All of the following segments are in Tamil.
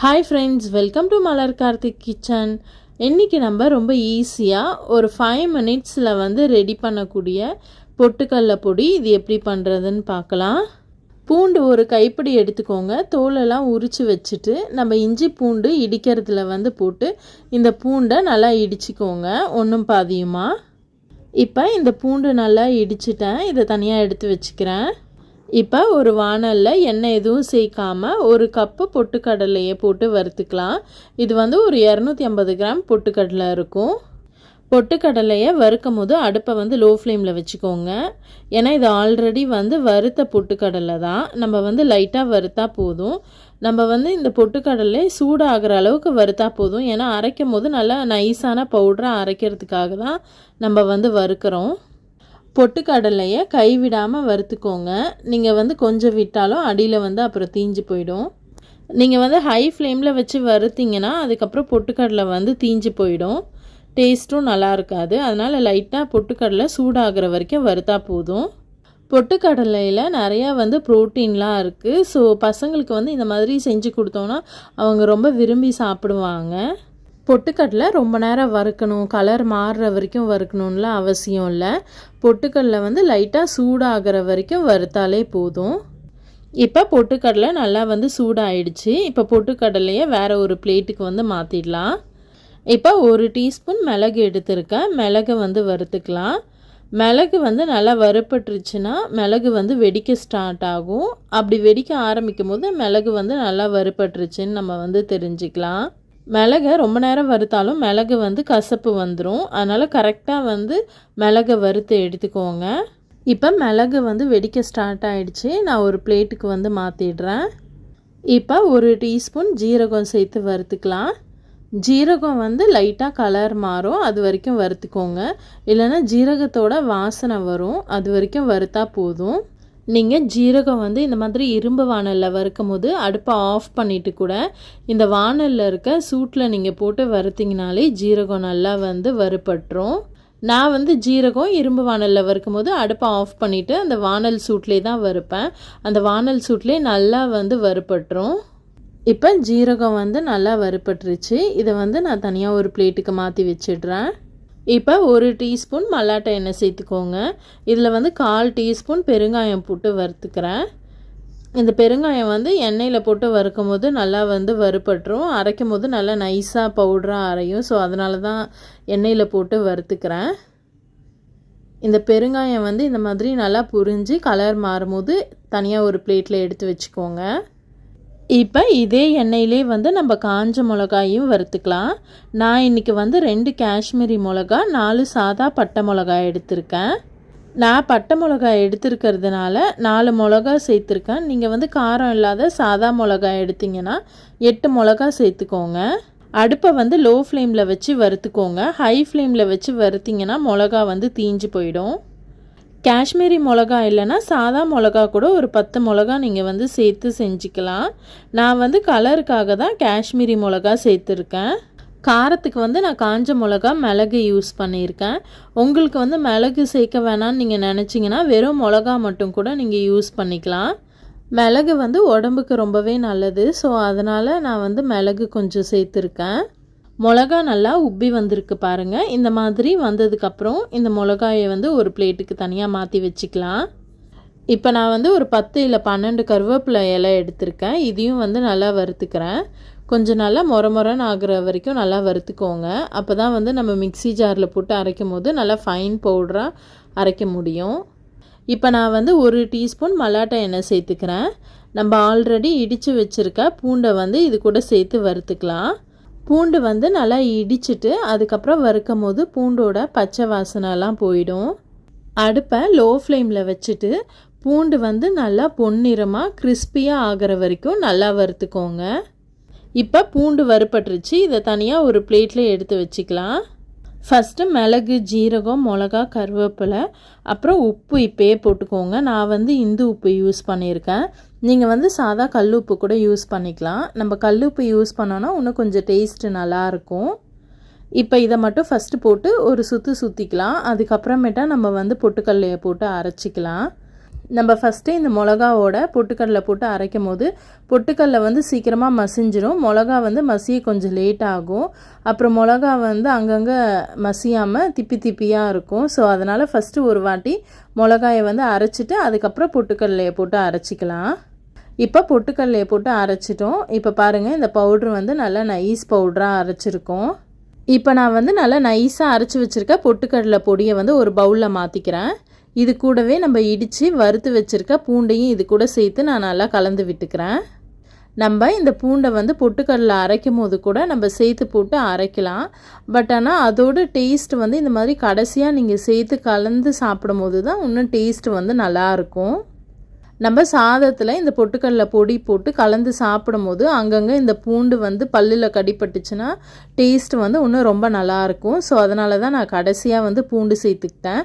Hi friends welcome to Malar Karthik kitchen இன்றைக்கி நம்ம ரொம்ப ஈஸியாக ஒரு ஃபைவ் மினிட்ஸில் வந்து ரெடி பண்ணக்கூடிய பொட்டுக்கடல பொடி இது எப்படி பண்ணுறதுன்னு பார்க்கலாம். பூண்டு ஒரு கைப்பிடி எடுத்துக்கோங்க. தோலெல்லாம் உரித்து வச்சுட்டு நம்ம இஞ்சி பூண்டு இடிக்கிறதுல வந்து போட்டு இந்த பூண்டை நல்லா இடிச்சிக்கோங்க ஒன்றும் பாதியுமா. இப்போ இந்த பூண்டு நல்லா இடிச்சிட்டேன். இதை தனியாக எடுத்து வச்சுக்கிறேன். இப்போ ஒரு வானலில் எண்ணெய் எதுவும் சேர்க்காமல் ஒரு கப்பு பொட்டுக்கடலையை போட்டு வறுத்துக்கலாம். இது வந்து ஒரு இரநூத்தி ஐம்பது கிராம் பொட்டுக்கடலை இருக்கும். பொட்டுக்கடலையை வறுக்கும் போது அடுப்பை வந்து லோ ஃப்ளேமில் வச்சுக்கோங்க. ஏன்னா இது ஆல்ரெடி வந்து வறுத்த பொட்டுக்கடலை தான். நம்ம வந்து லைட்டாக வறுத்தா போதும். நம்ம வந்து இந்த பொட்டுக்கடலை சூடாகிற அளவுக்கு வறுத்தா போதும். ஏன்னா அரைக்கும் போது நல்லா நைஸான பவுடரை அரைக்கிறதுக்காக தான் நம்ம வந்து வறுக்கிறோம். பொட்டுக்கடலையை கைவிடாமல் வறுத்துக்கோங்க. நீங்கள் வந்து கொஞ்சம் விட்டாலும் அடியில் வந்து அப்புறம் தீஞ்சு போயிடும். நீங்கள் வந்து ஹை ஃப்ளேமில் வச்சு வறுத்திங்கன்னா அதுக்கப்புறம் பொட்டுக்கடலை வந்து தீஞ்சு போயிடும். டேஸ்ட்டும் நல்லா இருக்காது. அதனால் லைட்டாக பொட்டுக்கடலை சூடாகிற வரைக்கும் வறுத்தா போதும். பொட்டுக்கடலையில் நிறையா வந்து ப்ரோட்டீன்லாம் இருக்குது ஸோ பசங்களுக்கு வந்து இந்த மாதிரி செஞ்சு கொடுத்தோன்னா அவங்க ரொம்ப விரும்பி சாப்பிடுவாங்க. பொட்டுக்கடலை ரொம்ப நேரம் வறுக்கணும். கலர் மாறுற வரைக்கும் வறுக்கணும்லாம் அவசியம் இல்லை. பொட்டுக்கடலை வந்து லைட்டாக சூடாகிற வரைக்கும் வறுத்தாலே போதும். இப்போ பொட்டுக்கடலை நல்லா வந்து சூடாகிடுச்சு இப்போ பொட்டுக்கடலையை வேறு ஒரு பிளேட்டுக்கு வந்து மாற்றிடலாம் இப்போ ஒரு டீஸ்பூன் மிளகு எடுத்திருக்கேன். மிளகு வந்து வறுத்துக்கலாம். மிளகு வந்து நல்லா வறுப்பட்டுருச்சுன்னா மிளகு வந்து வெடிக்க ஸ்டார்ட் ஆகும். அப்படி வெடிக்க ஆரம்பிக்கும் போது மிளகு வந்து நல்லா வறுப்பட்டுருச்சுன்னு நம்ம வந்து தெரிஞ்சுக்கலாம். மிளகை ரொம்ப நேரம் வறுத்தாலும் மிளகு வந்து கசப்பு வந்துடும் அதனால் கரெக்டாக வந்து மிளகை வறுத்து எடுத்துக்கோங்க. இப்போ மிளகு வந்து வெடிக்க ஸ்டார்ட் ஆகிடுச்சு நான் ஒரு பிளேட்டுக்கு வந்து மாற்றிடுறேன் இப்போ ஒரு டீஸ்பூன் ஜீரகம் சேர்த்து வறுத்துக்கலாம். ஜீரகம் வந்து லைட்டாக கலர் மாறும். அது வரைக்கும் வறுத்துக்கோங்க. இல்லைன்னா ஜீரகத்தோட வாசனை வரும். அது வரைக்கும் வறுத்தா போதும். நீங்கள் ஜீரகம் வந்து இந்த மாதிரி இரும்பு வானலில் வறுக்கும் போது அடுப்பை ஆஃப் பண்ணிவிட்டு கூட இந்த வானலில் இருக்க சூட்டில் நீங்கள் போட்டு வறுத்திங்கனாலே ஜீரகம் நல்லா வந்து வறுபட்டுரும். நான் வந்து ஜீரகம் இரும்பு வானலில் வறுக்கும் போது அடுப்பை ஆஃப் பண்ணிவிட்டு அந்த வானல் சூட்லேயே தான் வறுப்பேன். அந்த வானல் சூட்லேயே நல்லா வந்து வறுபட்டுரும். இப்போ ஜீரகம் வந்து நல்லா வறுபட்டுருச்சு. இதை வந்து நான் தனியாக ஒரு பிளேட்டுக்கு மாற்றி வச்சிடுறேன். இப்போ ஒரு டீஸ்பூன் மல்லாட்டை எண்ணெய் சேர்த்துக்கோங்க. இதில் வந்து கால் டீஸ்பூன் பெருங்காயம் போட்டு வறுத்துக்கிறேன். இந்த பெருங்காயம் வந்து எண்ணெயில் போட்டு வறுக்கும் போது நல்லா வந்து வறுபட்டுரும். அரைக்கும் போது நல்லா நைஸாக பவுடராக அரையும். ஸோ அதனால தான் எண்ணெயில் போட்டு வறுத்துக்கிறேன். இந்த பெருங்காயம் வந்து இந்த மாதிரி நல்லா புரிஞ்சு கலர் மாறும்போது தனியாக ஒரு பிளேட்டில் எடுத்து வச்சுக்கோங்க. இப்போ இதே எண்ணெயிலே வந்து நம்ம காஞ்ச மிளகாயும் வறுத்துக்கலாம். நான் இன்றைக்கி வந்து ரெண்டு காஷ்மீரி மிளகா நாலு சாதா பட்டை மிளகா எடுத்திருக்கேன். நான் பட்டை மிளகா எடுத்திருக்கிறதுனால நாலு மிளகா சேர்த்துருக்கேன். நீங்கள் வந்து காரம் இல்லாத சாதா மிளகா எடுத்திங்கன்னா எட்டு மிளகா சேர்த்துக்கோங்க. அடுப்பை வந்து லோ ஃப்ளேமில் வச்சு வறுத்துக்கோங்க. ஹை ஃப்ளேமில் வச்சு வறுத்திங்கன்னா மிளகா வந்து தீஞ்சு போயிடும். காஷ்மீரி மிளகா இல்லைன்னா சாதா மிளகா கூட ஒரு பத்து மிளகா நீங்கள் வந்து சேர்த்து செஞ்சுக்கலாம். நான் வந்து கலருக்காக தான் காஷ்மீரி மிளகா சேர்த்துருக்கேன். காரத்துக்கு வந்து நான் காஞ்ச மிளகா மிளகு யூஸ் பண்ணியிருக்கேன். உங்களுக்கு வந்து மிளகு சேர்க்க வேணான்னு நீங்கள் நினச்சிங்கன்னா வெறும் மிளகா மட்டும் கூட நீங்கள் யூஸ் பண்ணிக்கலாம். மிளகு வந்து உடம்புக்கு ரொம்பவே நல்லது. ஸோ அதனால் நான் வந்து மிளகு கொஞ்சம் சேர்த்துருக்கேன். மிளகா நல்லா உப்பி வந்திருக்கு பாருங்கள் இந்த மாதிரி வந்ததுக்கப்புறம் இந்த மிளகாயை வந்து ஒரு பிளேட்டுக்கு தனியாக மாற்றி வச்சுக்கலாம். இப்போ நான் வந்து ஒரு பத்து இல்லை பன்னெண்டு கருவேப்பிலை இலை எடுத்திருக்கேன். இதையும் வந்து நல்லா வறுத்துக்கிறேன். கொஞ்சம் நல்லா முற மொரன்னு ஆகிற வரைக்கும் நல்லா வறுத்துக்கோங்க. அப்போ தான் வந்து நம்ம மிக்சி ஜாரில் போட்டு அரைக்கும் போது நல்லா ஃபைன் பவுடராக அரைக்க முடியும். இப்போ நான் வந்து ஒரு டீஸ்பூன் மல்லாட்டை எண்ணெய் சேர்த்துக்கிறேன். நம்ம ஆல்ரெடி இடித்து வச்சுருக்க பூண்டை வந்து இது கூட சேர்த்து வறுத்துக்கலாம். பூண்டு வந்து நல்லா இடிச்சிட்டு அதுக்கப்புறம் வறுக்கும் போது பூண்டோட பச்சை வாசனைலாம் போயிடும். அடுப்பை லோ ஃப்ளேமில் வச்சுட்டு பூண்டு வந்து நல்லா பொன்னிறமாக கிறிஸ்பியாக ஆகிற வரைக்கும் நல்லா வறுத்துக்கோங்க. இப்போ பூண்டு வறுப்பட்டுருச்சு இதை தனியாக ஒரு பிளேட்டில் எடுத்து வச்சுக்கலாம். ஃபஸ்ட்டு மிளகு ஜீரகம் மிளகா கருவேப்பிலை அப்புறம் உப்பு இப்போயே போட்டுக்கோங்க. நான் வந்து இந்து உப்பு யூஸ் பண்ணியிருக்கேன். நீங்கள் வந்து சாதா கல் உப்பு கூட யூஸ் பண்ணிக்கலாம். நம்ம கல் உப்பு யூஸ் பண்ணோன்னா இன்னும் கொஞ்சம் டேஸ்ட்டு நல்லாயிருக்கும் இப்போ இதை மட்டும் ஃபஸ்ட்டு போட்டு ஒரு சுற்று சுற்றிக்கலாம் அதுக்கப்புறமேட்டா நம்ம வந்து பொட்டுக்கல்லையை போட்டு அரைச்சிக்கலாம். நம்ம ஃபஸ்ட்டு இந்த மிளகாவோட பொட்டுக்கடலை போட்டு அரைக்கும் போது பொட்டுக்கடலை வந்து சீக்கிரமாக மசிஞ்சிரும். மிளகா வந்து மசிய கொஞ்சம் லேட் ஆகும். அப்புறம் மிளகா வந்து அங்கங்கே மசியாமல் திப்பி திப்பியாக இருக்கும். ஸோ அதனால் ஃபஸ்ட்டு ஒரு வாட்டி மிளகாயை வந்து அரைச்சிட்டு அதுக்கப்புறம் பொட்டுக்கடலையை போட்டு அரைச்சிக்கலாம். இப்போ பொட்டுக்கடலையை போட்டு அரைச்சிட்டோம். இப்போ பாருங்கள் இந்த பவுட்ரு வந்து நல்லா நைஸ் பவுட்ராக அரைச்சிருக்கோம். இப்போ நான் வந்து நல்லா நைஸாக அரைச்சி வச்சுருக்க பொட்டுக்கடலை பொடியை வந்து ஒரு பவுலில் மாற்றிக்கிறேன் இது கூடவே நம்ம இடித்து வறுத்து வச்சுருக்க பூண்டையும் இது கூட சேர்த்து நான் நல்லா கலந்து விட்டுக்கிறேன். நம்ம இந்த பூண்டை வந்து பொட்டுக்கடலை அரைக்கும் போது கூட நம்ம சேர்த்து போட்டு அரைக்கலாம். பட் ஆனால் அதோட டேஸ்ட் வந்து இந்த மாதிரி கடைசியாக நீங்கள் சேர்த்து கலந்து சாப்பிடும் போது தான் இன்னும் டேஸ்ட் வந்து நல்லாயிருக்கும் நம்ம சாதத்தில் இந்த பொட்டுக்கடலை பொடி போட்டு கலந்து சாப்பிடும் போது அங்கங்கே இந்த பூண்டு வந்து பல்லில் கடிப்பட்டுச்சுன்னா டேஸ்ட் வந்து இன்னும் ரொம்ப நல்லாயிருக்கும் ஸோ அதனால தான் நான் கடைசியாக வந்து பூண்டு சேர்த்துக்கிட்டேன்.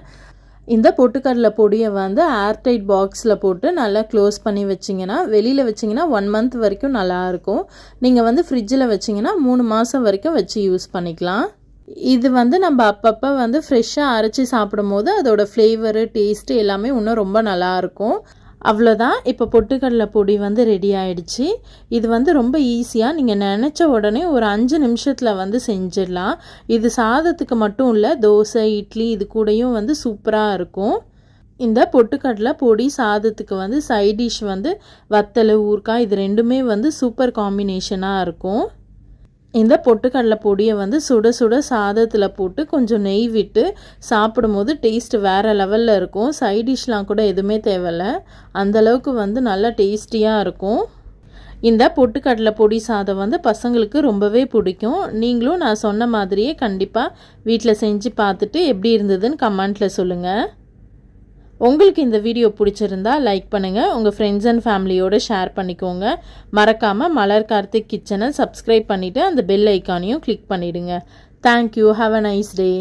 இந்த பொட்டுக்கடலை பொடியை வந்து ஏர்டைட் பாக்ஸில் போட்டு நல்லா க்ளோஸ் பண்ணி வச்சிங்கன்னா வெளியில் வச்சிங்கன்னா ஒன் மந்த் வரைக்கும் நல்லாயிருக்கும் நீங்கள் வந்து ஃப்ரிட்ஜில் வச்சிங்கன்னா மூணு மாதம் வரைக்கும் வச்சு யூஸ் பண்ணிக்கலாம். இது வந்து நம்ம அப்பப்போ வந்து ஃப்ரெஷ்ஷாக அரைச்சி சாப்பிடும் போது அதோடய ஃப்ளேவரு டேஸ்ட்டு எல்லாமே இன்னும் ரொம்ப நல்லாயிருக்கும் அவ்வளோதான் இப்போ பொட்டுக்கடலை பொடி வந்து ரெடி ஆயிடுச்சு. இது வந்து ரொம்ப ஈஸியாக நீங்கள் நினச்ச உடனே ஒரு அஞ்சு நிமிஷத்தில் வந்து செஞ்சிடலாம். இது சாதத்துக்கு மட்டும் இல்லை தோசை இட்லி இது கூடயும் வந்து சூப்பராக இருக்கும். இந்த பொட்டுக்கடலை பொடி சாதத்துக்கு வந்து சைட் டிஷ் வந்து வத்தல் ஊறுகாய் இது ரெண்டுமே வந்து சூப்பர் காம்பினேஷனாக இருக்கும். இந்த பொட்டுக்கடலை பொடியை வந்து சுட சுட சாதத்தில் போட்டு கொஞ்சம் நெய் விட்டு சாப்பிடும்போது டேஸ்ட் வேறு லெவலில் இருக்கும். சைட் டிஷ்லாம் கூட எதுவுமே தேவையில்ல. அந்தளவுக்கு வந்து நல்லா டேஸ்டியாக இருக்கும். இந்த பொட்டுக்கடலை பொடி சாதம் வந்து பசங்களுக்கு ரொம்பவே பிடிக்கும். நீங்களும் நான் சொன்ன மாதிரியே கண்டிப்பாக வீட்டில் செஞ்சு பார்த்துட்டு எப்படி இருந்ததுன்னு கமெண்ட்டில் சொல்லுங்கள் உங்களுக்கு இந்த வீடியோ பிடிச்சிருந்தா லைக் பண்ணுங்கள் உங்கள் ஃப்ரெண்ட்ஸ் அண்ட் ஃபேமிலியோடு ஷேர் பண்ணிக்கோங்க. மறக்காமல் மலர் கார்த்திக் கிச்சனை சப்ஸ்கிரைப் பண்ணிவிட்டு அந்த பெல் ஐக்கானையும் கிளிக் பண்ணிவிடுங்க thank you have a nice day